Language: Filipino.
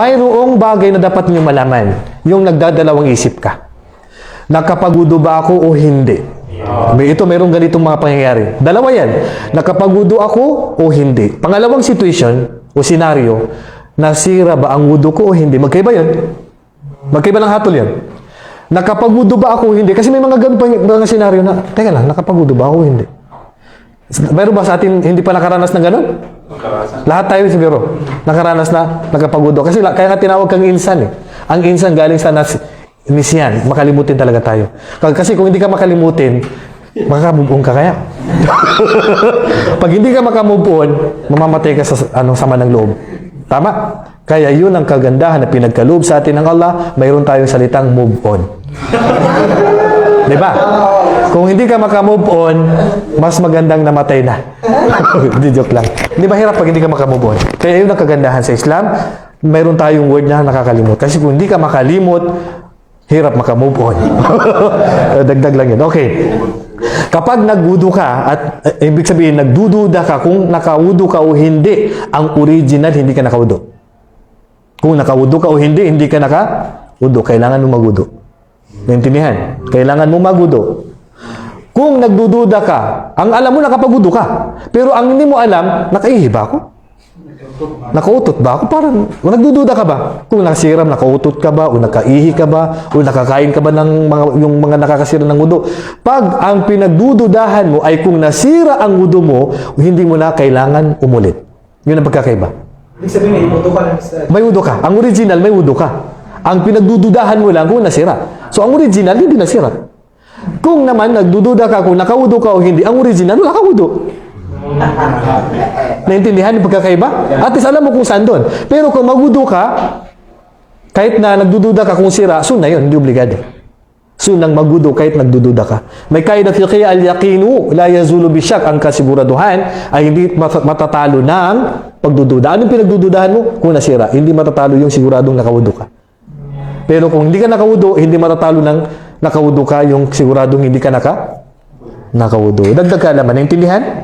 mayroong bagay na dapat niyo malaman. Yung nagdadalawang isip ka. Nakapagudo ba ako o hindi? May ito, mayroong ganitong mga pangyayari. Dalawa yan. Nakapagudo ako o hindi. Pangalawang situation o senaryo, nasira ba ang wudo ko o hindi? Magkaiba yun. Magkaiba ng hatol yan. Nakapagudo ba ako o hindi? Kasi may mga ganun pang mga senaryo na, teka lang, nakapagudo ba ako o hindi? Meron ba sa atin hindi pa nakaranas ng ganun? Lahat tayo siguro nakaranas na nakapagudo. Kasi kaya nga tinawag kang insan eh. Ang insan galing sa nas nisyan. Makalimutin talaga tayo. Kasi kung hindi ka makalimutin, makakamove on ka kaya. Pag hindi ka makamove on, mamamatay ka sa anong sama ng loob. Tama? Kaya yun ang kagandahan na pinagkaloob sa atin ng Allah, mayroon tayong salitang move on. Di ba? Kung hindi ka makamove on, mas magandang namatay na. Hindi joke lang. Hindi ba hirap pag hindi ka makamove on? Kaya yun ang kagandahan sa Islam, mayroon tayong word na nakakalimot. Kasi kung hindi ka makalimot, hirap makamove on. Dagdag lang yun. Okay. Kapag nagwudu ka, at eh, ibig sabihin, nagdududa ka kung nakawudu ka o hindi, ang original, hindi ka nakawudu. Kung nakawudu ka o hindi, hindi ka nakawudu. Kailangan mo magwudu. Naintindihan? Kailangan mo magudo. Kung nagdududa ka, ang alam mo nakapagdudo ka. Pero ang hindi mo alam, nakaihi ba ako? Nakautot ba ako? Parang, nagdududa ka ba? Kung nakasiram, nakautot ka ba? O nakaihi ka ba? O nakakain ka ba ng mga, yung mga nakakasira ng wudo? Pag ang pinagdududahan mo ay kung nasira ang wudo mo, hindi mo na kailangan umulit. Yun ang pagkakaiba. Ibig sabihin, may ibuto ka. May wudo ka. Ang original, may wudo ka. Ang pinagdududahan mo lang kung nasira. So, ang original, hindi nasira. Kung naman, nagdududa ka kung nakawudo ka o hindi, ang original, wala ka wudo. Naintindihan yung pagkakaiba? At least alam mo kung saan doon. Pero kung magwudo ka, kahit na nagdududa ka kung sira, sun na yun, hindi obligado. Sunang magdudo kahit nagdududa ka. May kaida fiqhiyya al-yaqinu la yazulu bisyak ang kasiguraduhan ay hindi mat- matatalo ng pagdududa. Anong pinagdududahan mo? Kung nasira, hindi matatalo yung siguradong nakawudo ka. Pero kung hindi ka nakawudo, hindi matatalo ng nakawudo ka yung siguradong hindi ka naka nakawudo. Dagdag ka naman, naintindihan?